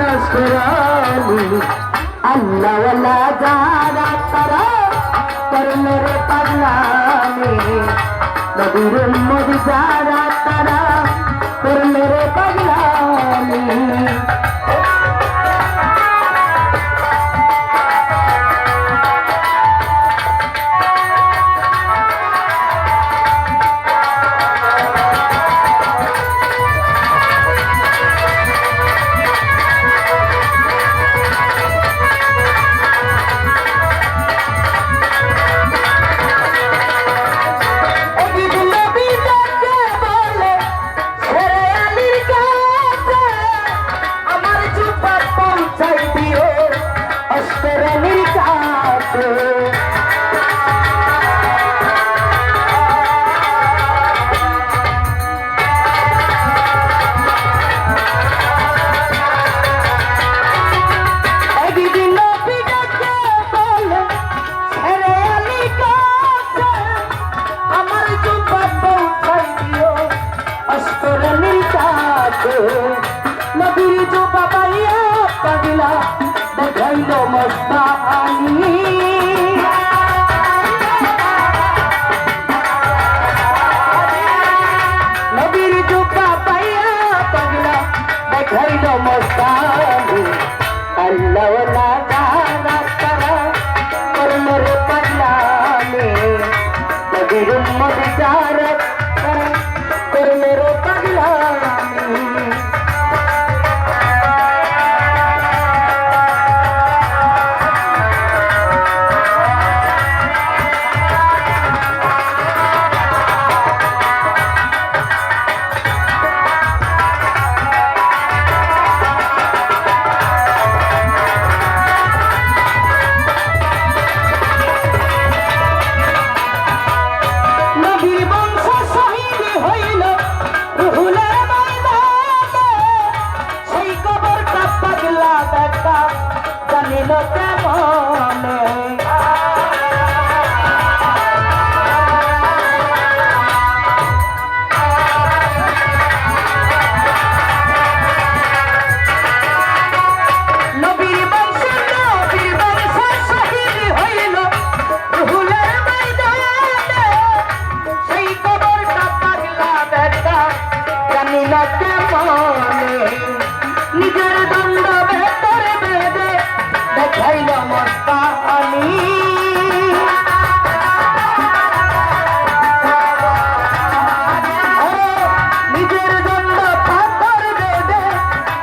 নসরানি আল্লাহ ওয়ালা যারা তারা করল রে পাগলামি নবীর উম্মত যারা তারা করল রে পাগলামি विचार कर मेरो पगला Come on, come.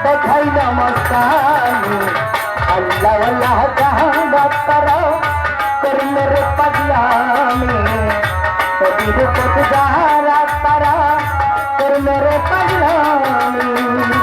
দেখাই না মস্তানি আল্লাহ আল্লাহ জাহান তারাও তোর মেরে পাগলামি। কবির পথ যাহারা তারা তোর পাগলামি।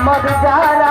আমার যারা